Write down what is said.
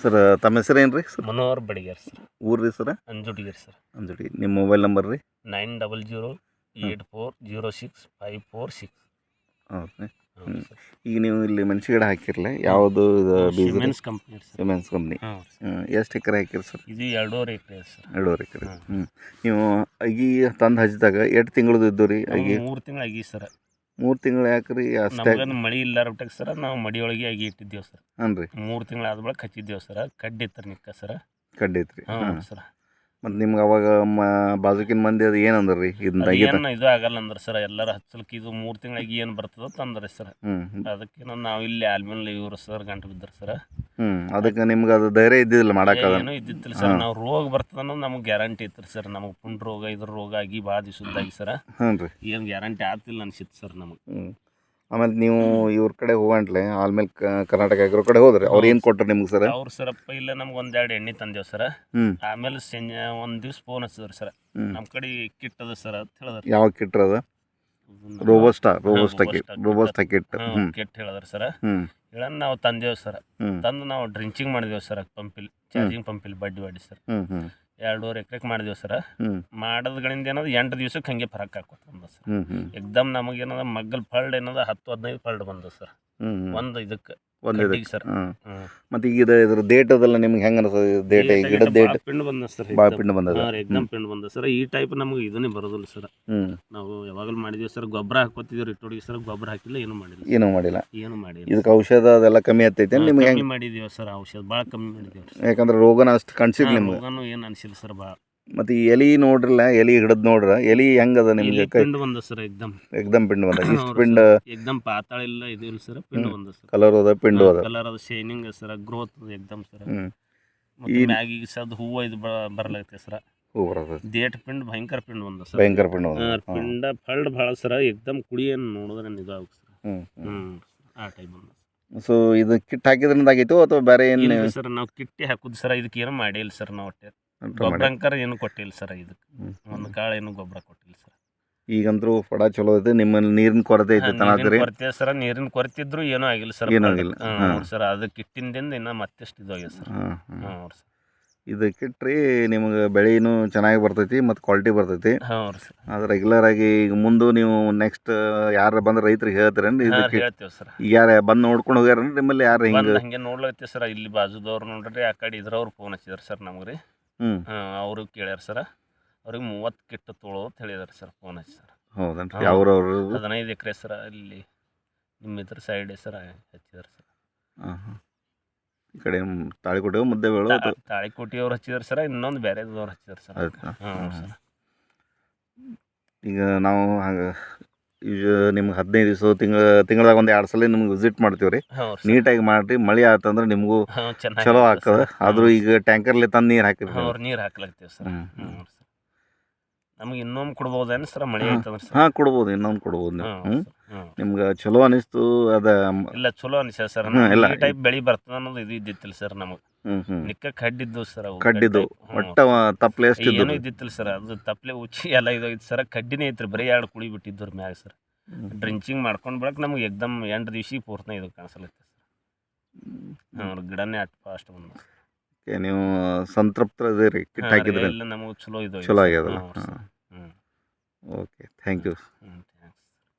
Sir ತಮ್ಮ ಹೆಸರು ಏನು ರೀ ಸರ್? ಮನೋಹರ್ ಬಡಿಗೇರ್ ಸರ್. ಊರ್ರಿ ರೀ ಸರ್? ಅಂಜುಟಿಗೇರ್ ಸರ್. ಅಂಜುಡಿ ನಿಮ್ಮ ಮೊಬೈಲ್ ನಂಬರ್ ರೀ? Nine double zero eight four zero six five four six. ಹೌದು ಈಗ ನೀವು ಇಲ್ಲಿ ಮೆಣಸು ಗಿಡ ಹಾಕಿರಲ್ಲ ಯಾವುದು ಸಿಮೆನ್ಸ್ ಕಂಪ್ನಿ ಸಿಮೆನ್ಸ್ ಕಂಪ್ನಿ ಎಷ್ಟು ಎಕರೆ ಹಾಕಿರಿ ಸರ್? ಇದು ಎರಡೂವರೆ ಎಕರೆ ಸರ್. ಎರಡೂವರೆ ಎಕರೆ. ಹ್ಞೂ ನೀವು ಅಗಿ ತಂದು ಹಚ್ಚಿದಾಗ ಎಷ್ಟು ತಿಂಗಳದ್ದು ಇದ್ದು ರೀ ಅಗಿ? ಮೂರು ತಿಂಗಳು ಅಗಿ ಸರ್. ಮೂರು ತಿಂಗಳು ಯಾಕ್ರಿ ಅಷ್ಟೇ? ನಮಗೇನು ಮಳಿ ಇಲ್ಲಾರ ಬಿಟ್ಟಾಗ ಸರ್ ನಾವು ಮಡಿಯೊಳಗೆ ಆಗಿ ಇಟ್ಟಿದ್ದೇವೆ ಸರ್. ಹಾಂ ರೀ ಮೂರು ತಿಂಗಳು ಬಳಿಕ ಹಚ್ಚಿದ್ದೇವೆ ಸರ್. ಕಡ್ಡಿ ಇತ್ತು ನಿಕ್ಕ ಸರ್. ಕಡ್ಡಿ ಐತ್ರಿ ರೀ ಹಾಂ ಸರ್. ಮತ್ತು ನಿಮ್ಗೆ ಅವಾಗ ಮ ಬಾಜುಕಿನ ಮಂದಿ ಅದು ಏನಂದ್ರಿ ರೀ ಇದನ್ನ ತೆಗಿತ ಏನು ಇದು ಆಗಲ್ಲ ಅಂದ್ರೆ ಸರ್ ಎಲ್ಲರೂ ಹಚ್ಚಲ್ಕ ಇದು ಮೂರು ತಿಂಗಳಿಗೆ ಏನು ಬರ್ತದ ತಂದ್ರೆ ಸರ್. ಹ್ಞೂ ಅದಕ್ಕೆ ನಾವು ಇಲ್ಲಿ ಆಲ್ಮೇಲೆ ಇವರು ಸರ್ ಗಂಟು ಬಿದ್ದರು ಸರ್. ಹ್ಞೂ ಅದಕ್ಕೆ ನಿಮ್ಗೆ ಅದು ಧೈರ್ಯ ಇದ್ದಿಲ್ಲ ಮಾಡೋಕ್ಕದ ಏನೂ ಇದ್ದಿತ್ತಿಲ್ಲ ಸರ್. ನಾವು ರೋಗ ಬರ್ತದ ಅನ್ನೋದು ನಮ್ಗೆ ಗ್ಯಾರಂಟಿ ಇತ್ತು ಸರ್. ನಮಗೆ ಪುಂಡ್ ರೋಗ ಇದ್ರ ರೋಗ ಆಗಿ ಭಾಳ ದಿವಸದ್ದಾಗಿ ಸರ್. ಹ್ಞೂ ರೀ ಏನು ಗ್ಯಾರಂಟಿ ಆಗ್ತಿಲ್ಲ ಅನ್ಸಿತ್ತು ಸರ್ ನಮಗೆ. ಹ್ಞೂ ಆಮೇಲೆ ನೀವು ಇವ್ರ ಕಡೆ ಹೋಗಂಟ್ಲೆ ಆಲ್ಮೇಲೆ ಕರ್ನಾಟಕ ಅಗ್ರ ಕಡೆ ಹೋದ್ರೆ ಅವ್ರು ಏನು ಕೊಟ್ರು ನಿಮ್ಗೆ ಸರ್? ಅವ್ರು ಸರಪ್ಪ ಇಲ್ಲ ನಮ್ಗೆ ಒಂದೆರಡು ಎಣ್ಣೆ ತಂದೇವು ಸರ್. ಹ್ಞೂ ಆಮೇಲೆ ಸಂಜೆ ಒಂದು ದಿವ್ಸ ಫೋನ್ ಹಚ್ಚಿದ್ರು ಸರ್. ನಮ್ಮ ಕಡೆ ಕಿಟ್ ಅದ ಸರ್ ಅಂತ ಹೇಳಿದ್ರು. ಯಾವ ಕಿಟ್ರ ಅದು? Robusta robusta kit robusta kit. ಹೇಳಿದ್ರು ಸರ್. ಹೇಳನ್ ನಾವು ತಂದೇವು ಸರ್. ತಂದು ನಾವು ಡ್ರಿಂಚಿಂಗ್ ಮಾಡಿದೆವು ಸರ್ ಪಂಪಿಲ್ ಚಾರ್ಜಿಂಗ್ ಪಂಪಿಲ್ ಬಡ್ಡಿ ಬಡ್ಡಿ ಸರ್. ಎರಡೂವರೆ ಎಕರೆಗೆ ಮಾಡಿದೆವು ಸರ್. ಮಾಡೋದ್ಗಳಿಂದ ಏನದು ಎಂಟು ದಿವ್ಸಕ್ಕೆ ಹಂಗೆ ಫರಕ್ ಹಾಕೋತ ಬಂದ ಸರ್. ಎಕ್ದಮ್ ನಮಗೇನದ ಮಗ್ಗಲ್ ಫಲ್ಡ್ ಏನದ ಹತ್ತು ಹದಿನೈದು ಫಲ್ಡ್ ಬಂದ ಸರ್. ಒಂದು ಇದಕ್ಕೆ. ಒಂದು ಇದಕ್ಕೆ. ಸರ್. ಮತ್ತು ಈಗ ಇದು ಇದ್ರ ಡೇಟ್ ಅದೆಲ್ಲ ನಿಮ್ಗೆ ಹೆಂಗೆ ಅನಿಸ್ತದೆ ಡೇಟ್ ಗಿಡ ಗಿಡದ type ಡೇಟ್ ಪಿಂಡ್ ಬಂದ ಸರ್ ಭಾಳ ಪಿಂಡ್ ಬಂದದ? ಎಕ್ದಮ್ ಪಿಂಡ್ ಬಂದ ಸರ್. ಈ ಟೈಪ್ ನಮಗೆ ಇದನ್ನೇ ಬರೋದಿಲ್ಲ ಸರ್. ಹ್ಞೂ ನಾವು ಯಾವಾಗಲೂ ಮಾಡಿದ್ವಿ ಸರ್ ಗೊಬ್ಬರ ಹಾಕೋತಿದ್ವಿ ರಿಟ್ಟೋಡಿಗೆ ಸರ್ ಗೊಬ್ಬರ ಹಾಕಿಲ್ಲ ಏನು ಮಾಡಿಲ್ಲ ಏನೂ ಮಾಡಿಲ್ಲ. ಏನು ಮಾಡಿಲ್ಲ. ಇದಕ್ಕೆ ಔಷಧ ಅದೆಲ್ಲ ಕಮ್ಮಿ ಆಗ್ತೈತೆ ನಿಮ್ಗೆ ಹೆಂಗೆ ಮಾಡಿದೀವಿ ಸರ್ ಔಷಧ ಭಾಳ ಕಮ್ಮಿ ಮಾಡಿದೀವಿ ಯಾಕಂದ್ರೆ ರೋಗನ ಅಷ್ಟು ಕಾಣಿಸಿಲ್ಲ ನಿಮ್ಗೆ. ರೋಗನೂ ಏನು ಅನಿಸಿಲ್ಲ ಸರ್ ಭಾಳ ಮತ್ತು ಈ ಎಲಿ ನೋಡ್ರಲ್ಲ ಎಲಿ ಹಿಡಿದ್ ನೋಡ್ರ ಎಲಿ ಹೆಂಗದ ನಿಮ್ಗೆ ಕೈ? ಪಿಂಡ್ ಬಂದ ಸರ್ ಎಕ್ದಮ್. ಎಕ್ದಮ್ ಪಿಂಡ್ ಬಂದ ಇಷ್ಟು ಪಿಂಡ್ ಎಕ್ದಮ್ ಪಾತಾಳ ಇಲ್ಲ ಇದು ಇಲ್ಲ ಸರ್ ಪಿಂಡ್ ಬಂದ ಸರ್. ಕಲರ್ ಅದ ಪಿಂಡ್ ಅದ. ಕಲರ್ ಅದ ಶೈನಿಂಗ್ ಸರ್ ಗ್ರೋತ್ ಎಕ್ದಮ್ ಸರ್. ಈ- ಮ್ಯಾಗಿ ಸದ್ ಹೂವು ಇದು ಬರ್ಲಾಗತ್ತೆ ಸರ್. ಹೂ ಬರೋದು ದೇಟ್ ಪಿಂಡ್ ಭಯಂಕರ ಪಿಂಡ್ ಬಂದ ಸರ್. ಭಯಂಕರ ಪಿಂಡ್ ಬಂದ. ಪಿಂಡ ಫಲ್ಡ್ ಭಾಳ ಸರ ಎಕ್ದಮ್ ಏನು ನೋಡಿದ್ರೆ ನಿಜ ಆಗುತ್ತೆ ಸರ್. ಹ್ಞೂ ಆ ಟೈಪ್ ಬಂದ. ಸೊ ಇದು ಕಿಟ್ ಹಾಕಿದ್ರಿಂದ ಆಗಿತ್ತು ಅಥವಾ ಬೇರೆ ಏನು ಸರ್ ನಾವು ಕಿಟ್ಟಿ ಹಾಕುದು ಸರ್ ಇದಕ್ಕೆ ಏನು ಮಾಡಿಲ್ಲ ಸರ್ ನಾವು ಒಟ್ಟೆ. ಗೊಬ್ಬರ ಏನು ಕೊಟ್ಟಿಲ್ಲ ಸರ್ ಇದಕ್ಕೆ ಒಂದು ಕಾಳು ಏನು ಗೊಬ್ಬರ ಕೊಟ್ಟಿಲ್ಲ ಸರ್. ಈಗಂದ್ರೂ ಫಡ ಚಲೋ ಐತೆ ನಿಮ್ಮಲ್ಲಿ ನೀರಿನ ಕೊರತೆ ಐತೆ ಕೊರತೆ ಸರ್ ನೀರಿನ ಕೊರತೆ ಇದ್ರು ಏನೂ ಆಗಿಲ್ಲ ಸರ್. ಏನೂ ಆಗಿಲ್ಲ. ಸರ್ ಅದು ಕಿಟ್ಟಿಂದಿಂದ ಇನ್ನ ಮತ್ತೆಷ್ಟು ಇದು ಆಗಿದೆ ಸರ್. ಹಾಂ ಹಾಂ. ಹಾಂ ಸರ್. ಇದು ಕಿಟ್ರಿ ನಿಮಗೆ ಬೆಳೆನೂ ಚೆನ್ನಾಗಿ ಬರ್ತೈತಿ ಮತ್ತು ಕ್ವಾಲಿಟಿ ಬರ್ತೈತಿ. ಅದು ರೆಗ್ಯುಲರ್ ಆಗಿ ಈಗ ಮುಂದೆ ನೀವು ನೆಕ್ಸ್ಟ್ ಯಾರು ಬಂದ್ರೆ ರೈತರಿಗೆ ಹೇಳ್ತೀರೇನು? ಇದು ಸರ್. ಈಗ ಯಾರು ಬಂದು ನೋಡ್ಕೊಂಡು ಹೋಗ್ಯಾರ ನಿಮ್ಮಲ್ಲಿ ಯಾರು ಹಿಂಗೆ? ಹಂಗೆ ನೋಡ್ಲತ್ತೀವಿ ಸರ್ ಇಲ್ಲಿ ಬಾಜುದವ್ರು ನೋಡ್ರಿ ಆ ಕಡೆ ಇದ್ರವ್ರು ಫೋನ್ ಹಚ್ಚಿದ್ರು ಸರ್ ನಮಗೆ ರೀ. ಹ್ಞೂ ಅವರು ಕೇಳ್ಯಾರ ಸರ್. ಅವ್ರಿಗೆ ಮೂವತ್ತು ಕಿಟ್ಟು ತೊಳೋ ಅಂತ ಹೇಳಿದಾರೆ ಸರ್ ಫೋನ್ ಹಚ್ಚಿ ಸರ್. ಹೌದನ್ರಿ? ಹದಿನೈದು ಎಕರೆ ಸರ್ ಇಲ್ಲಿ ನಿಮ್ಮ ಇದ್ರ ಸೈಡ್ ಸರ್ ಹಚ್ಚಿದಾರೆ ಸರ್. ಈ ಕಡೆ ತಾಳಿಕೋಟೆ ಮುದ್ದೆ ತಾಳಿಕೋಟಿಯವ್ರು ಹಚ್ಚಿದಾರೆ ಸರ್ ಇನ್ನೊಂದು ಬೇರೆದವ್ರು ಹಚ್ಚಿದಾರೆ ಸರ್? ಹಾಂ. ಸರ್. ಈಗ ನಾವು ಹಂಗೆ ಈಗ ನಿಮ್ಗೆ ಹದಿನೈದು ದಿವಸ ತಿಂಗಳ ತಿಂಗಳದಾಗ ಒಂದು ಎರಡು ಸಲ ನಿಮ್ಗೆ ವಿಸಿಟ್ ಮಾಡ್ತೀವಿ ರೀ. ನೀಟಾಗಿ ಮಾಡಿರಿ ಮಳೆ ಆತಂದ್ರೆ ನಿಮಗೂ ಚಲೋ ಆಗ್ತದೆ ಆದರೂ ಈಗ ಟ್ಯಾಂಕರ್ಲಿ ತಂದು ನೀರು ಹಾಕಿ ಅವ್ರು ನೀರು ಹಾಕ್ಲಾಗ್ತೀವಿ ಸರ್. ನಮ್ಗೆ ಇನ್ನೊಮ್ಮೆ ಕೊಡ್ಬೋದೇನು ಸರ್? ಮಳೆ ಹಾ. ಐತಂದ್ರೆ ಹಾಂ ಕೊಡ್ಬೋದು ಇನ್ನೊಂದು ಕೊಡ್ಬೋದು ನೀವು. ನಿಮ್ಗೆ ಚಲೋ ಅನಿಸ್ತು ಅದ ಇಲ್ಲ ಚಲೋ ಅನಿಸ್ಯ ಸರ್. ಇಲ್ಲ. ಈ ಟೈಪ್ ಬೆಳೆ ಬರ್ತದೆ ಅನ್ನೋದು ಇದು ಇದ್ದಿತ್ತಿಲ್ಲ ಸರ್ ನಮಗೆ. ನಿಕ್ಕ ಕಡ್ಡಿದ್ದು ಸರ್ ಅವು ಕಡ್ಡಿದ್ದು. ಒಟ್ಟ ತಪ್ಪಲೆ ಏನು ಇದ್ದಿತ್ತಿಲ್ಲ ಸರ್. ಅದು ತಪ್ಲೆ ಉಚ್ಚಿ ಎಲ್ಲ ಇದಾಗಿತ್ತು ಸರ. ಕಡ್ಡಿನೇ ಐತ್ರಿ ಬರೀ ಎರಡು ಕುಳಿ ಬಿಟ್ಟಿದ್ದು ಮ್ಯಾಗ ಸರ್. ಡ್ರಿಂಚಿಂಗ್ ಮಾಡ್ಕೊಂಡು ಬಳಕ ನಮ್ಗೆ ಎಕ್ದಮ್ ಎಂಟು ದಿವ್ಸ ಪೂರ್ತಿ ಇದು ಕಾಣಿಸ್ಲತ್ತೆ ಸರ್. ಅವ್ರ ಗಿಡನೇ ಅಟ್ ಫಾಸ್ಟ್ ಬಂದ ನೀವು ಸಂತೃಪ್ತ ಇದೀರಿ ಕಿಟ್ ಹಾಕಿದ್ರೆ ಎಲ್ಲ ನಮಗೆ ಚಲೋ ಇದು ಚಲೋ ಆಗ್ಯದಲ್ಲ? Okay thank you.